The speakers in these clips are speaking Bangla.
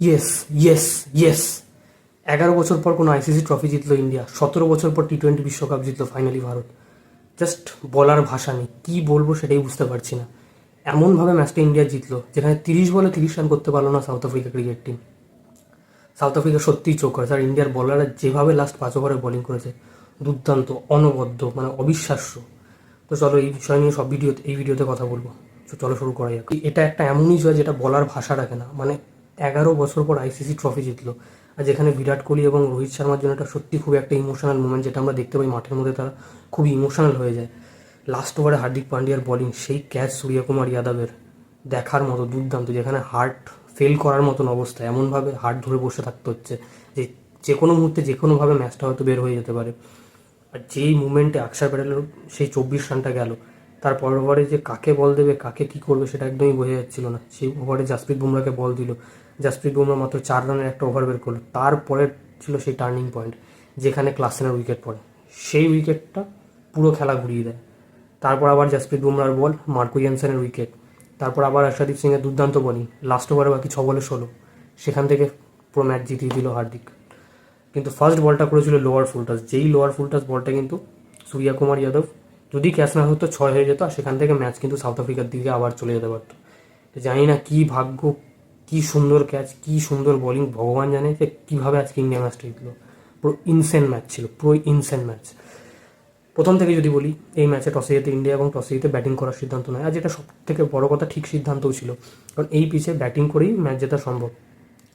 ইয়েস ইয়েস ইয়েস এগারো বছর পর কোনো আইসিসি ট্রফি জিতলো ইন্ডিয়া সতেরো বছর পর টি টোয়েন্টি বিশ্বকাপ জিতলো ফাইনালি ভারত। জাস্ট বলার ভাষা নেই, কী বলব সেটাই বুঝতে পারছি না। এমনভাবে ম্যাচটা ইন্ডিয়া জিতলো, যেখানে তিরিশ বলে তিরিশ রান করতে পারল না South Africa cricket team South Africa সত্যিই চোখ করে আর ইন্ডিয়ার বলাররা যেভাবে লাস্ট পাঁচ ওভারে বোলিং করেছে, দুর্দান্ত, অনবদ্য মানে অবিশ্বাস্য। তো চলো এই বিষয় নিয়ে সব ভিডিও এই ভিডিওতে কথা বলব। তো চলো শুরু করা যাক। এটা একটা এমনই জয় যেটা বলার ভাষা রাখে না মানে এগারো বছর পর আইসিসি ট্রফি জিতলো। আর যেখানে বিরাট কোহলি এবং রোহিত শর্মার জন্য এটা সত্যি খুব একটা ইমোশনাল মুমেন্ট যেটা আমরা দেখতে পাই মাঠের মধ্যে, তারা খুবই ইমোশনাল হয়ে যায়। লাস্ট ওভারে হার্দিক পান্ডিয়ার বলিং সেই ক্যাচ সূর্যকুমার যাদবের দেখার মতো দুর্দান্ত, যেখানে হার্ট ফেল করার মতন অবস্থা, এমনভাবে হার্ট ধরে বসে থাকতে হচ্ছে যে যে কোনো মুহূর্তে যে কোনোভাবে ম্যাচটা হয়তো বের হয়ে যেতে পারে। আর যেই মুমেন্টে আকসার প্যাটেলের সেই চব্বিশ রানটা গেল, তার পরের ওভারে যে কাকে বল দেবে, কাকে কী করবে সেটা একদমই বোঝা যাচ্ছিল না। সেই ওভারে জাসপ্রীত বুমরাকে বল দিল। জাসপ্রীত বুমরা মাত্র চার রানের একটা ওভার বের করল। তারপরে ছিল সেই টার্নিং পয়েন্ট যেখানে ক্লাসেনের উইকেট পড়ে। সেই উইকেটটা পুরো খেলা ঘুরিয়ে দেয়। তারপর আবার জাসপ্রীত বুমরার বল, মার্কো জেনসেনের উইকেট তারপর আবার আশাদীপ সিংয়ের দুর্দান্ত বোলিং লাস্ট ওভারে বাকি ছ বলে ষোলো। সেখান থেকে পুরো ম্যাচ জিতিয়ে দিল হার্দিক। কিন্তু ফার্স্ট বলটা করেছিল লোয়ার ফুলটাস যেই লোয়ার ফুলটাস বলটা কিন্তু সূর্যা কুমার যাদব, যদি ক্যাচ না হতো, ছয় হয়ে যেত। আর সেখান থেকে ম্যাচ কিন্তু সাউথ আফ্রিকার দিকে আবার চলে যেতে পারতো। জানি না কী ভাগ্য কী সুন্দর ক্যাচ কী সুন্দর বোলিং ভগবান জানে যে কীভাবে আজকে ইন্ডিয়া ম্যাচটা জিতলো। পুরো ইনসেন ম্যাচ ছিল, পুরো ইনসেন ম্যাচ প্রথম থেকে যদি বলি, এই ম্যাচে টসে জিতে ইন্ডিয়া এবং টসে জিতে ব্যাটিং করার সিদ্ধান্ত নেয়। আর যেটা সব থেকে বড় কথা, ঠিক সিদ্ধান্তও ছিল। কারণ এই পিচে ব্যাটিং করেই ম্যাচ জেতা সম্ভব।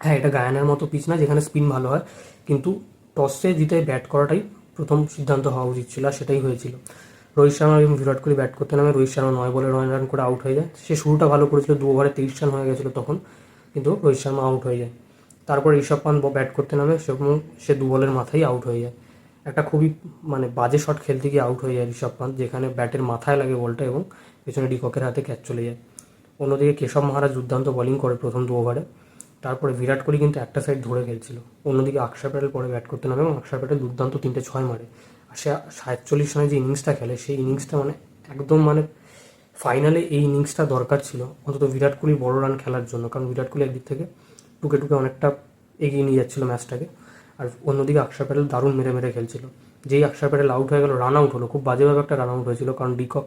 হ্যাঁ এটা গায়ানের মতো পিচ না, যেখানে স্পিন ভালো হয়, কিন্তু টসে জিতে ব্যাট করাটাই প্রথম সিদ্ধান্ত হওয়া উচিত ছিল, আর সেটাই হয়েছিল। রোহিত শর্মা এবং বিরাট কোহলি ব্যাট করতে নামে, রোহিত শর্মা নয় বলে নয় রান করে আউট হয়ে যায়। সে শুরুটা ভালো করেছিল, দু ওভারে তেইশ রান হয়ে গেছিল তখন। কিন্তু রোহিত শর্মা আউট হয়ে যায়। তারপর ঋষভ পান্ত ব্যাট করতে নামে, সে দু বলের মাথায় আউট হয়ে যায়। একটা খুবই মানে বাজে শট খেলতে গিয়ে আউট হয়ে যায় ঋষভ পান্ত, যেখানে ব্যাটের মাথায় লাগে বলটা এবং পেছনে ডিককের হাতে ক্যাচ চলে যায়। অন্যদিকে কেশব মহারাজ দুর্দান্ত বোলিং করে প্রথম দু ওভারে তারপরে বিরাট কোহলি কিন্তু একটা সাইড ধরে খেলছিল। অন্যদিকে আকশার প্যাটেল পরে ব্যাট করতে নামে এবং আকশার প্যাটেল দুর্দান্ত তিনটে ছয় মারে। আর সে সাতচল্লিশ রানে যে ইনিংসটা খেলে, সেই ইনিংসটা মানে একদম মানে ফাইনালে এই ইনিংসটা দরকার ছিল। অন্তত বিরাট কোহলি বড় রান খেলার জন্য। কারণ বিরাট কোহলি একদিক থেকে টুকে টুকে অনেকটা এগিয়ে নিয়ে যাচ্ছিল ম্যাচটাকে আর অন্যদিকে আকশার প্যাটেল দারুণ মেরে মেরে খেলছিল। যেই আকশার প্যাটেল আউট হয়ে গেল রান আউট হলো। খুব বাজেভাবে একটা রান আউট হয়েছিল। কারণ ডিকক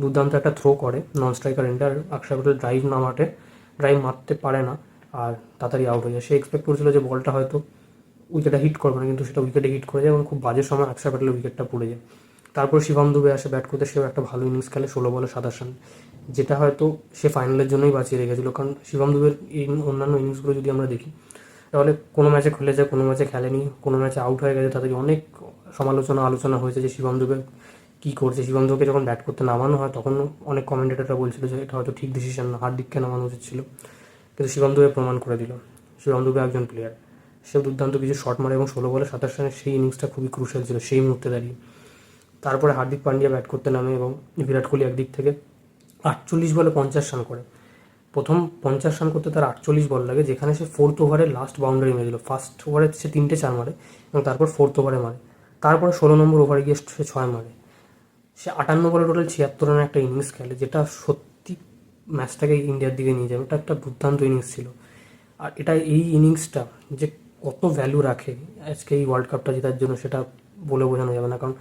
দুর্দান্ত একটা থ্রো করে নন স্ট্রাইকার এন্ডার আকশার প্যাটেল ড্রাইভ না মাঠে ড্রাইভ মারতে পারে না। আর তাড়াতাড়ি আউট হয়ে যায়। সে এক্সপেক্ট করেছিল যে বলটা হয়তো উইকেটে হিট করবে না, কিন্তু সেটা উইকেটে হিট করে যায় এবং খুব বাজে সময় আকশার প্যাটেলের উইকেটটা পড়ে যায়। তারপর শিবম দুবে আসে ব্যাট করতে, সেও একটা ভালো ইনিংস খেলে, ষোলো বলে সাতাশ রান। যেটা হয়তো সে ফাইনালের জন্যই বাঁচিয়ে রেখেছিল, কারণ শিবম দুবের অন্যান্য ইনিংসগুলো যদি আমরা দেখি, তাহলে কোনো ম্যাচে খেলে যায়, কোনো ম্যাচে খেলেনি, কোনো ম্যাচে আউট হয়ে গেছে, তাদেরকে অনেক সমালোচনা, আলোচনা হয়েছে যে শিবম দুবে কী করছে। শিবম দুবে যখন ব্যাট করতে নামানো হয়, তখন অনেক কমেন্টেটাররা বলছিল যে এটা হয়তো ঠিক ডিসিশন না হার্দিককে নামানো উচিত ছিল। কিন্তু শিবম দুবে প্রমাণ করে দিল। শিবম দুবে একজন প্লেয়ার সে দুর্দান্ত কিছু শট মারে এবং ষোলো বলে সাতাশ রানের সেই ইনিংসটা খুবই ক্রুশাল ছিল, সেই মুহূর্তে দাঁড়িয়ে। তারপরে হার্দিক পান্ডিয়া ব্যাট করতে নামে এবং বিরাট কোহলি একদিক থেকে আটচল্লিশ বলে পঞ্চাশ রান করে। প্রথম পঞ্চাশ রান করতে তার আটচল্লিশ বল লাগে, যেখানে সে ফোর্থ ওভারে লাস্ট বাউন্ডারি মেরেছিল। ফার্স্ট ওভারে সে তিনটে চার মারে এবং তারপর ফোর্থ ওভারে মারে। তারপরে ষোলো নম্বর ওভারে গিয়ে সে ছয় মারে। সে আটান্ন বলে টোটাল ছিয়াত্তর রানের একটা ইনিংস খেলে, যেটা সত্যি ম্যাচটাকে ইন্ডিয়ার দিকে নিয়ে যাবে। এটা একটা দুর্দান্ত ইনিংস ছিল। আর এটা এই ইনিংসটা যে কত ভ্যালু রাখে আজকে এই ওয়ার্ল্ড কাপটা জেতার জন্য, সেটা বলে বোঝানো যাবে না। কারণ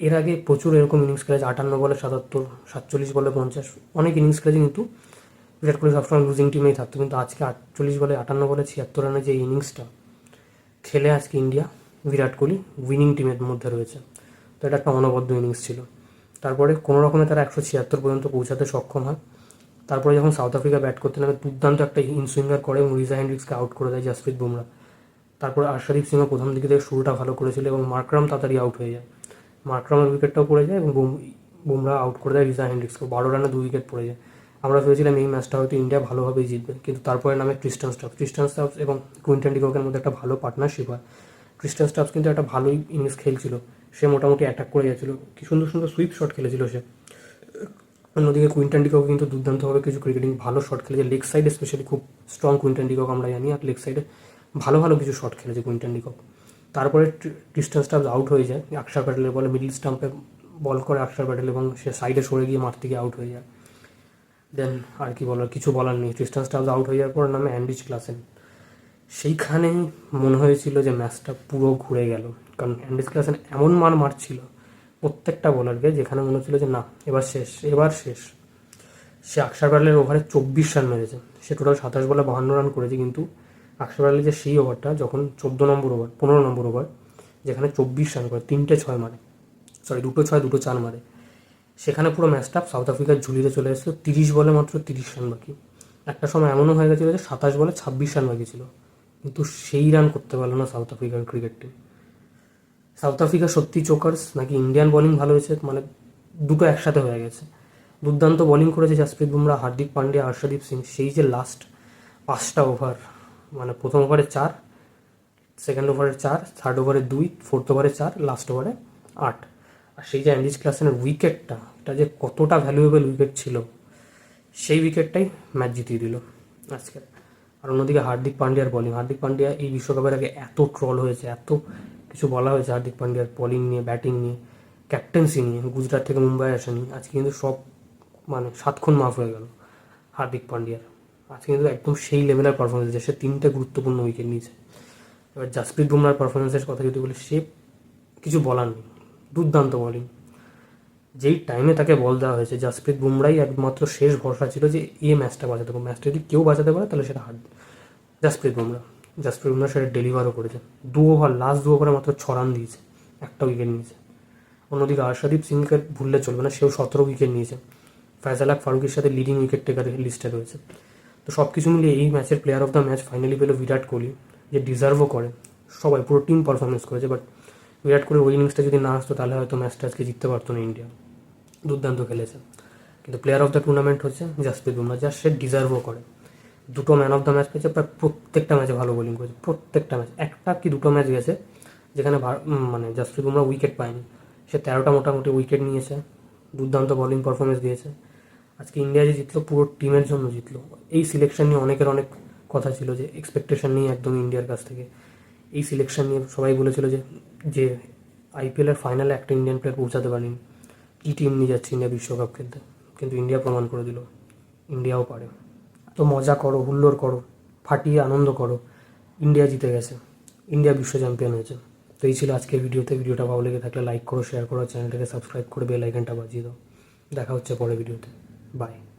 এর আগে প্রচুর এরকম ইনিংস খেলেছে, আটান্ন বলে সাতাত্তর, সাতচল্লিশ বলে পঞ্চাশ, অনেক ইনিংস খেলেছে কিন্তু। বিরাট কোহলি সবসময় লুজিং টিমেই থাকতো, কিন্তু আজকে আটচল্লিশ বলে, আটান্ন বলে ছিয়াত্তর রানের যে ইনিংসটা খেলে আজকে ইন্ডিয়া, বিরাট কোহলি উইনিং টিমের মধ্যে রয়েছে। তো এটা একটা অনবদ্য ইনিংস ছিল। তারপরে কোনো রকমে তারা একশো ছিয়াত্তর পর্যন্ত পৌঁছাতে সক্ষম হয়। তারপরে যখন সাউথ আফ্রিকা ব্যাট করতে নামে, দুর্দান্ত একটা ইনসুইঙ্গার করে এবং রিজা হ্যান্ড্রিক্সকে আউট করে দেয় জাসপ্রীত বুমরা তারপরে আরশাদীপ সিংও প্রথম দিকে থেকে শুরুটা ভালো করেছিল এবং মার্করাম তাড়াতাড়ি আউট হয়ে যায়। মার্করামের উইকেটটাও পড়ে যায় এবং বুম বুমরা আউট করে দেয় রিজা হ্যান্ড্রিক্সকে বারো রানে দু উইকেট পড়ে যায়। আমরা ভেবেছিলাম এই ম্যাচটা হয়তো ইন্ডিয়া ভালোভাবেই জিতবে, কিন্তু তারপরে নামে ক্রিস্টান স্টাফ ক্রিস্টান স্টাফ এবং কুইন্টন ডিককের মধ্যে একটা ভালো পার্টনারশিপ হয়। ক্রিস্টান স্টাফ কিন্তু একটা ভালোই ইনিংস খেলছিল। সে মোটামুটি অ্যাটাক করে যাচ্ছিল। কি সুন্দর সুন্দর সুইপ শট খেলেছিল সে। অন্যদিকে কুইন্টন ডিকক কিন্তু দুর্দান্তভাবে কিছু ক্রিকেটিং ভালো শট খেলেছে। লেগ সাইডে স্পেশালি খুব স্ট্রং কুইন্টন ডিকক আমরা জানি। আর লেগ সাইডে ভালো ভালো কিছু শট খেলেছে কুইন্টন ডিকক তারপরে ক্রিস্টান স্টাফ আউট হয়ে যায়। আকশার প্যাটেলের বলে মিডিল স্টাম্পে বল করে আকশার প্যাটেল এবং সে সাইডে সরে গিয়ে মাঠ থেকে আউট হয়ে যায়। দেন আর কি বলার, কিছু বলার নেই। ক্রিস্টান স্টাফ আউট হয়ে যাওয়ার পর নামে অ্যান্ডিচ ক্লাসেন সেইখানে মনে হয়েছিল যে ম্যাচটা পুরো ঘুরে গেল। কারণ অ্যান্ডিস ক্লাসেন এমন মার মারছিল প্রত্যেকটা বোলারকে যেখানে মনে হচ্ছিল যে না, এবার শেষ এবার শেষ। সে আকসার প্যাটেলের ওভারে চব্বিশ রান মেরেছে। সে টোটাল সাতাশ বলে বাহান্ন রান করেছে, কিন্তু আকসার প্যাটেলের যে সেই ওভারটা, যখন চোদ্দ নম্বর ওভার, পনেরো নম্বর ওভার, যেখানে চব্বিশ রান করে, তিনটে ছয় মারে। সরি দুটো ছয়, দুটো চার মারে। সেখানে পুরো ম্যাচটা সাউথ আফ্রিকার ঝুলিতে চলে এসেছিল। তিরিশ বলে মাত্র তিরিশ রান বাকি। একটা সময় এমনও হয়ে গেছিল যে সাতাশ বলে ছাব্বিশ রান বাকি ছিল। কিন্তু সেই রান করতে পারল না সাউথ আফ্রিকার ক্রিকেট টিম সাউথ আফ্রিকা সত্যি চোকার্স নাকি ইন্ডিয়ান বোলিং ভালো হয়েছে মানে দুটো একসাথে হয়ে গেছে। দুর্দান্ত বোলিং করেছে জাসপ্রীত বুমরা হার্দিক পান্ডিয়া হর্ষদীপ সিং। সেই যে লাস্ট পাঁচটা ওভার মানে প্রথম ওভারে চার সেকেন্ড ওভারে চার থার্ড ওভারে দুই ফোর্থ ওভারে চার লাস্ট ওভারে আট। আর সেই যে অ্যান্ডিস ক্লাসেনের উইকেটটা এটা যে কতটা ভ্যালুয়েবল উইকেট ছিল, সেই উইকেটটাই ম্যাচ জিতিয়ে দিল আজকে। আর অন্যদিকে হার্দিক পান্ডিয়ার বলিং হার্দিক পান্ডিয়া এই বিশ্বকাপের আগে এত ট্রল হয়েছে, এত কিছু বলা হয়েছে হার্দিক পান্ডিয়ার বলিং নিয়ে ব্যাটিং নিয়ে ক্যাপ্টেন্সি নিয়ে, গুজরাট থেকে মুম্বাই আসেনি আজকে কিন্তু সব মানে সাতক্ষণ মাফ হয়ে গেল হার্দিক পান্ডিয়ার। আজকে কিন্তু একদম সেই লেভেলের পারফরমেন্স দিয়েছে তিনটে গুরুত্বপূর্ণ উইকেট নিয়েছে। এবার জাসপ্রীত বুমরার পারফরমেন্সের কথা যদি বলি, সে কিছু বলার নেই। দুর্দান্ত বলিং যেই টাইমে তাকে বল দেওয়া হয়েছে জাসপ্রীত বুমরাই একমাত্র শেষ ভরসা ছিল যে এই ম্যাচটা বাঁচাতে পারবে। ম্যাচটা যদি কেউ বাঁচাতে পারে, তাহলে সেটা হার জাসপ্রীত বুমরা জাসপ্রীত বুমরা সেটা ডেলিভারও করেছে। দু ওভার লাস্ট দু ওভারে মাত্র ছ রান দিয়েছে। একটা উইকেট নিয়েছে। অন্যদিকে আরশাদীপ সিংকে ভুললে চলবে না, সেও সতেরো উইকেট নিয়েছে। ফয়জালাক ফারুকের সাথে লিডিং উইকেট টেকার লিস্টে রয়েছে। তো সব কিছু মিলিয়ে এই ম্যাচের player of the match finally পেল বিরাট কোহলি, যে ডিজার্ভও করে। সবাই, পুরো টিম পারফরমেন্স করেছে বাট বিরাট কোহলির ওই ইনিংসটা যদি না আসতো, তাহলে হয়তো ম্যাচটা আজকে জিততে পারতো না ইন্ডিয়া দুর্দান্ত খেলেছে। কিন্তু প্লেয়ার অফ দ্য টুর্নামেন্ট হচ্ছে জাসপ্রীত বুমরা যা সে ডিজার্ভও করে। দুটো ম্যান অফ দ্য ম্যাচ পেয়েছে, প্রায় প্রত্যেকটা ম্যাচে ভালো বোলিং করেছে, প্রত্যেকটা ম্যাচ একটা কি দুটো ম্যাচ গেছে, যেখানে মানে জাসপ্রীত বুমরা উইকেট পায়নি। সে তেরোটা মোটামুটি উইকেট নিয়েছে, দুর্দান্ত বোলিং পারফরমেন্স দিয়েছে। আজকে ইন্ডিয়া যে জিতলো, পুরো টিমের জন্য জিতলো। এই সিলেকশন নিয়ে অনেকের অনেক কথা ছিল যে এক্সপেকটেশন নিয়ে একদম ইন্ডিয়ার কাছ থেকে। এই সিলেকশন নিয়ে সবাই বলেছিল যে যে আইপিএলের ফাইনালে একটা ইন্ডিয়ান প্লেয়ার পৌঁছাতে পারেনি। কি টিম নিয়ে যাচ্ছে ইন্ডিয়া বিশ্বকাপ খেলতে? কিন্তু ইন্ডিয়া প্রমাণ করে দিল। ইন্ডিয়াও পারে। তো মজা করো, হুল্লোড় করো, ফাটিয়ে আনন্দ করো। ইন্ডিয়া জিতে গেছে। ইন্ডিয়া বিশ্ব চ্যাম্পিয়ন হয়েছে। তো এই ছিল আজকের ভিডিওতে। ভিডিওটা ভালো লেগে থাকলে লাইক করো শেয়ার করো চ্যানেলটাকে সাবস্ক্রাইব করে বেল আইকনটা বাজিয়ে দাও। দেখা হচ্ছে পরে ভিডিওতে। Bye.